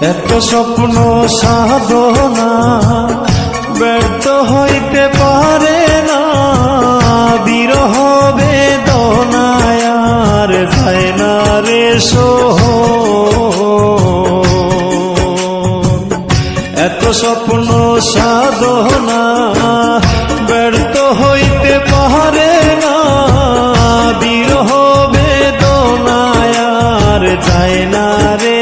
এত স্বপ্ন সাধনা ব্যর্থ হইতে পারে না। বিরহ বেদনায় আর যায় না রে সোহ এত স্বপ্ন সাধনা ব্যর্থ হইতে পারে না। বিরহ বেদনায় আর যায় না রে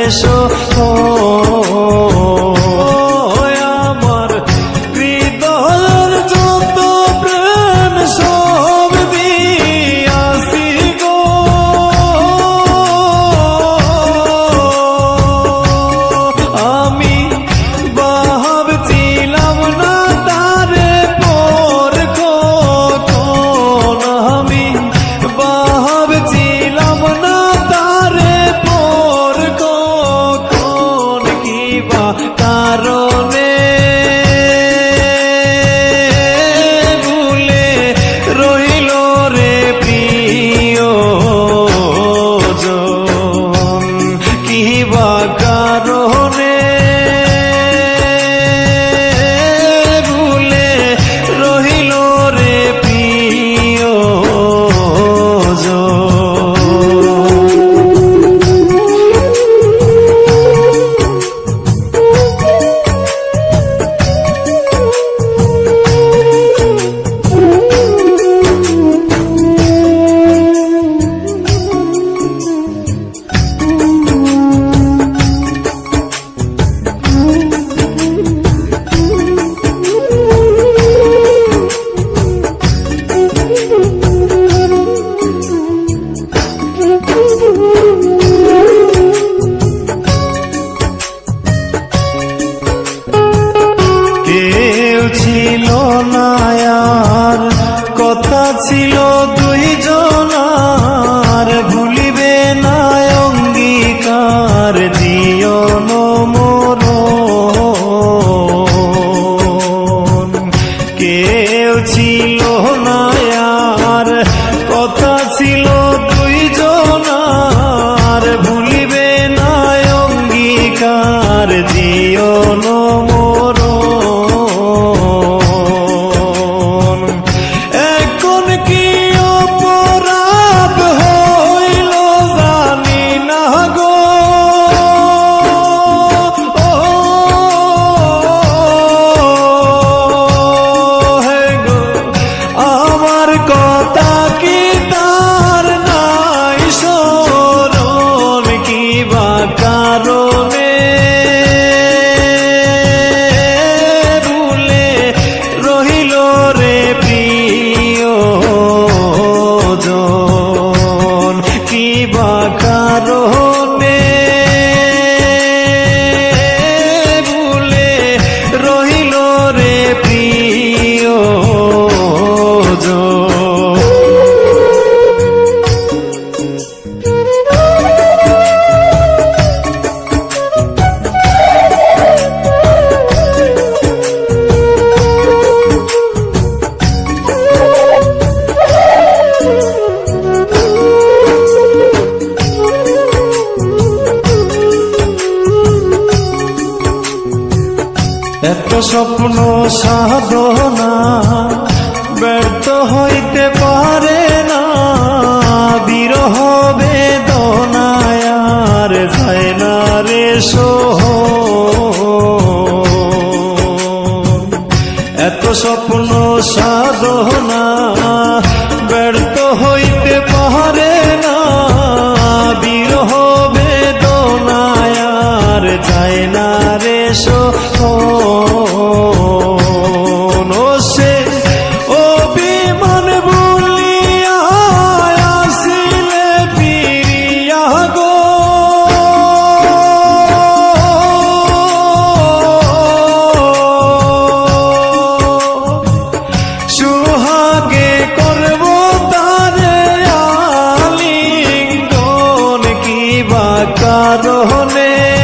কথা ছিল দুইজনার ভুলিবে না অঙ্গীকার জীবন মোর কেউ ছিল না আর কথা ছিল দুইজনার ভুলিবে না অঙ্গীকার জীবন વાકારો ને স্বপ্ন সাধনা ব্যর্থ হইতে পারে না। বিরহ বেদনায়ার যায় না রে এত স্বপ্ন সাধনা ব্যর্থ হইতে পারে না। বিরহ বেদনায়ার যায় না রে সোহ রোহনে